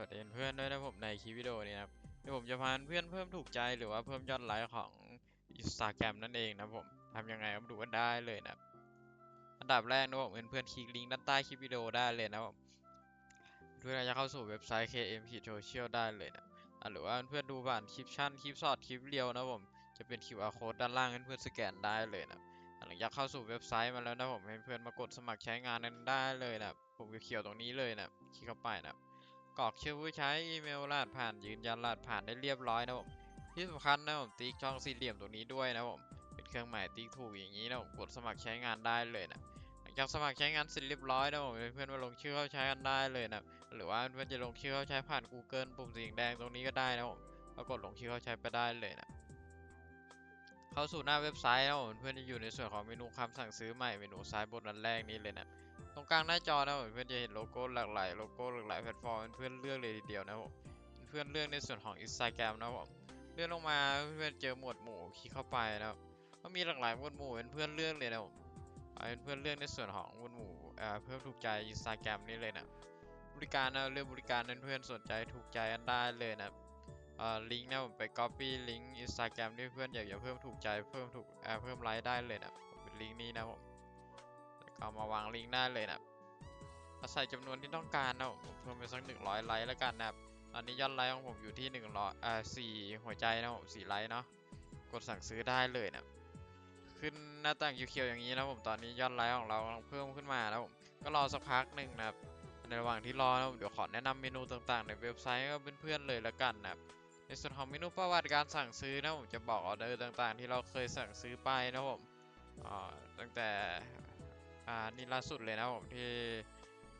วัสดีเพื่อนด้วยนะผมในคลิปวิดีโอนี้นะครับเดี๋ยวผมจะพาเพื่อนเพิ่มถูกใจหรือว่าเพิ่มยอดไลค์ของ Instagram นั่นเองนะผมทำยังไงก็ดูกันได้เลยนะรับอันดับแรกนะผมเพื่อนคลิกลิงก์ด้านใต้คลิปวิดีโอได้เลยนะผมเพื่อนจะเข้าสู่เว็บไซต์ KM Social ได้เลยนะหรือว่าเพื่อนดูผ่านคลิปชั่นคลิปสอดคลิปเรียวนะผมจะเป็น QR code ด้านล่างเพื่อนสแกนได้เลยนะหลังจากเข้าสู่เว็บไซต์มาแล้วนะผมให้เพื่อนมากดสมัครใช้งานนั้นได้เลยนะผมเขียวตรงนี้เลยนะคลิกเข้าไปนะ กรอกชื่อผู้ใช้อีเมลรหัสผ่านยืนยันรหัสผ่านได้เรียบร้อยนะผมที่สำคัญนะผมติ๊กช่องสี่เหลี่ยมตรงนี้ด้วยนะผมเป็นเครื่องหมายติ๊กถูกอย่างนี้นะผมกดสมัครใช้งานได้เลยนะหลังจากสมัครใช้งานเสร็จเรียบร้อยนะผมเพื่อนๆมาลงชื่อเข้าใช้กันได้เลยนะหรือว่าเพื่อนจะลงชื่อเข้าใช้ผ่าน Google ปุ่มสีแดงตรงนี้ก็ได้นะผมก็กดลงชื่อเข้าใช้ไปได้เลยนะเข้าสู่หน้าเว็บไซต์นะผมเพื่อนจะอยู่ในส่วนของเมนูคำสั่งซื้อใหม่เมนูซ้ายบนอันแรกนี้เลยนะ รงกลางหน้าจอนะผมเพื่อนจะเห็นโลโก้หลากหลายโลโก้หลากหลายแพลตฟอร์มเพื่อนเลือกเลยทีเดียวนะผมเพื่อนเลือกในส่วนของ Instagram นะผมเลื่อนลงมาเพื่อนเจอหมวดหมู่คลิกเข้าไปนะครับก็มีหลากหลายหมวดหมู่เป็นเพื่อนเลือกเลยนะผมเป็นเพื่อนเลือกในส่วนของหมวดหมู่เพิ่มถูกใจ Instagram นี่เลยนะบริการนะเลือกบริการนั้นเพื่อนสนใจถูกใจกันได้เลยนะลิงก์นะผมไป copy ลิงก์ Instagram ที่เพื่อนอยากจะเพิ่มถูกใจเพิ่มถูกเพิ่มไลค์ได้เลยนะผมเป็นลิงก์นี้นะผม แล้วก็มาวางลิงก์ได้เลยนะครับเอาใส่จำนวนที่ต้องการนะผมเพิ่มไปสักหนึ่งร้อยไลค์แล้วกันนะครับตอนนี้ยอดไลค์ของผมอยู่ที่หนึ่งร้อยอ่าสี่หัวใจนะผมสี่ไลค์เนาะกดสั่งซื้อได้เลยนะขึ้นหน้าต่างเขียวๆอย่างนี้นะผมตอนนี้ยอดไลค์ของเราเพิ่มขึ้นมานะผมก็รอสักพักหนึ่งนะครับในระหว่างที่รอนะผมเดี๋ยวขอแนะนำเมนูต่างๆ ในเว็บไซต์กับเพื่อนๆเลยแล้วกันนะครับในส่วนของเมนูประวัติการสั่งซื้อนะผมจะบอกออเดอร์ต่างๆ ที่เราเคยสั่งซื้อไปนะผมอ่าตั้งแต่ อ่านี่ล่าสุดเลยนะผมที่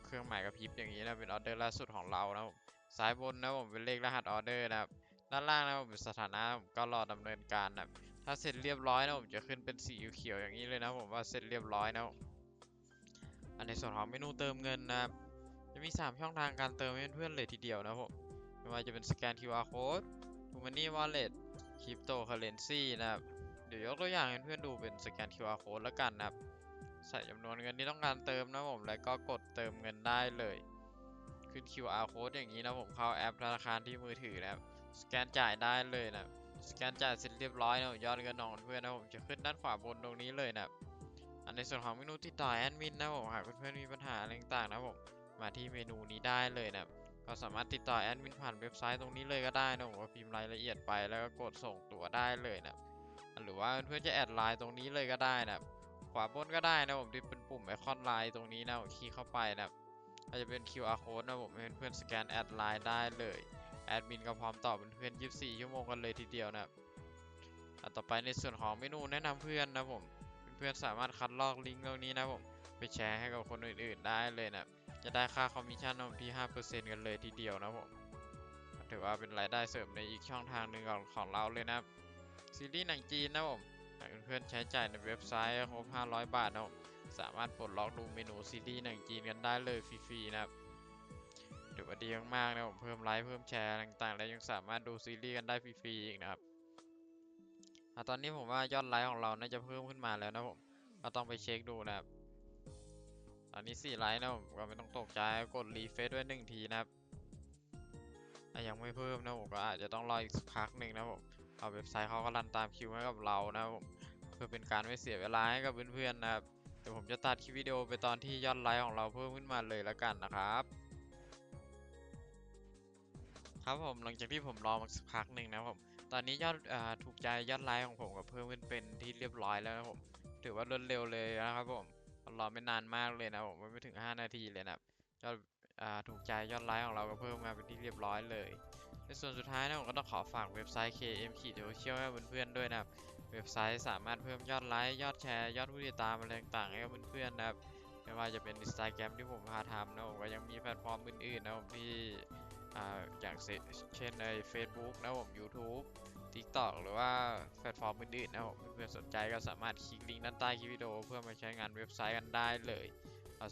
เครื่องหมายกระพริบอย่างนี้นะเป็นออเดอร์ล่าสุดของเรานะผมซ้ายบนนะผมเป็นเลขรหัสออเดอร์นะครับด้านล่างนะผมเป็นสถานะผมก็รอดำเนินการนะครับถ้าเสร็จเรียบร้อยนะผมจะขึ้นเป็นสีเขียวอย่างนี้เลยนะผมว่าเสร็จเรียบร้อยนะผมอันในส่วนของเมนูเติมเงินนะครับจะมี 3 ช่องทางการเติมให้เพื่อนๆเลยทีเดียวนะผมไม่ว่าจะเป็นสแกน QR code t o Money Wallet Cryptocurrency นะครับเดี๋ยวยกตัวอย่างให้เพื่อนๆดูเป็นสแกน QR code แล้วกันนะครับ ใส่จำนวนเงินที่ต้องการเติมนะผม แล้วก็กดเติมเงินได้เลย ขึ้น QR code อย่างนี้นะผมเข้าแอปธนาคารที่มือถือนะครับสแกนจ่ายได้เลยนะสแกนจ่ายเสร็จเรียบร้อยนะยอดเงินของเพื่อนนะผมจะขึ้นด้านขวาบนตรงนี้เลยนะอันในส่วนของเมนูติดต่อแอดมินนะผมหากเพื่อนๆมีปัญหาอะไรต่างๆนะผมมาที่เมนูนี้ได้เลยนะก็สามารถติดต่อแอดมินผ่านเว็บไซต์ตรงนี้เลยก็ได้นะผมก็พิมพ์รายละเอียดไปแล้วก็กดส่งตั๋วได้เลยนะหรือว่าเพื่อนๆจะแอดไลน์ตรงนี้เลยก็ได้นะ ขวาบนก็ได้นะผมที่เป็นปุ่มไอคอนไลน์ตรงนี้นะคลิกเข้าไปนะครับก็จะเป็น QR code นะผมให้เพื่อนๆสแกนแอดไลน์ได้เลยแอดมินก็พร้อมตอบเพื่อนๆ24 ชั่วโมงกันเลยทีเดียวนะครับต่อไปในส่วนของเมนูแนะนำเพื่อนนะผมเพื่อนๆสามารถคัดลอกลิงก์ตรงนี้นะผมไปแชร์ให้กับคนอื่นๆได้เลยนะจะได้ค่าคอมมิชชั่นที่ 5%กันเลยทีเดียวนะผมถือว่าเป็นรายได้เสริมในอีกช่องทางหนึ่งของของเราเลยนะครับซีรีส์หนังจีนนะผม หากเพื่อนๆใช้จ่ายในเว็บไซต์ครบ 500 บาทนะครับสามารถปลดล็อกดูเมนูซีดีส์หนังจีนกันได้เลยฟรีๆนะครับถือว่าดีมากๆนะผมเพิ่มไลค์เพิ่มแชร์ต่างๆ แล้วยังสามารถดูซีรีส์กันได้ฟรีๆอีกนะครับตอนนี้ผมว่ายอดไลค์ของเราน่าจะเพิ่มขึ้นมาแล้วนะผมก็ต้องไปเช็คดูนะครับ ตอนนี้4ไลค์นะผมก็ไม่ต้องตกใจกดรีเฟซด้วยหนึ่งทีนะครับถ้ายังไม่เพิ่มนะผมก็อาจจะต้องรออีกสักพักหนึ่งนะผม เอาเว็บไซต์เขาก็รันตามคิวให้กับเรานะครับผมเพื่อเป็นการไม่เสียเวลาให้กับเพื่อนๆนะครับเดี๋ยวผมจะตัดคลิปวิดีโอไปตอนที่ยอดไลค์ของเราเพิ่มขึ้นมาเลยแล้วกันนะครับครับผมหลังจากที่ผมรอมาสักพักหนึ่งนะครับผมตอนนี้ยอดอ่าถูกใจยอดไลค์ของผมก็เพิ่มขึ้นเป็นที่เรียบร้อยแล้วนะผมถือว่ารวดเร็วเลยนะครับผมรอไม่นานมากเลยนะผมไม่ถึง 5 นาทีเลยนะครับยอดอ่าถูกใจยอดไลค์ของเราก็เพิ่มมาเป็นที่เรียบร้อยเลย ในส่วนสุดท้ายนะผมก็ต้องขอฝากเว็บไซต์ KM ขีดโซเชียลให้เพื่อนๆด้วยนะครับ เว็บไซต์สามารถเพิ่มยอดไลค์ยอดแชร์ยอดผู้ติดตามอะไรต่างๆให้กับเพื่อนๆนะครับไม่ว่าจะเป็น Instagram ที่ผมพาทำนะผมก็ยังมีแพลตฟอร์มอื่นๆนะผมที่อ่าอย่างเช่นใน Facebook นะผม YouTube TikTok หรือว่าแพลตฟอร์มอื่นๆนะผมเพื่อนๆสนใจก็สามารถคลิกลิงก์ด้านใต้คลิปวิดีโอเพื่อมาใช้งานเว็บไซต์กันได้เลย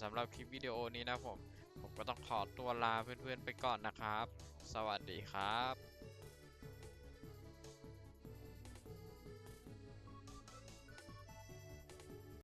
สำหรับคลิปวิดีโอนี้นะผม ผมก็ต้องขอตัวลาเพื่อนๆไปก่อนนะครับ สวัสดีครับ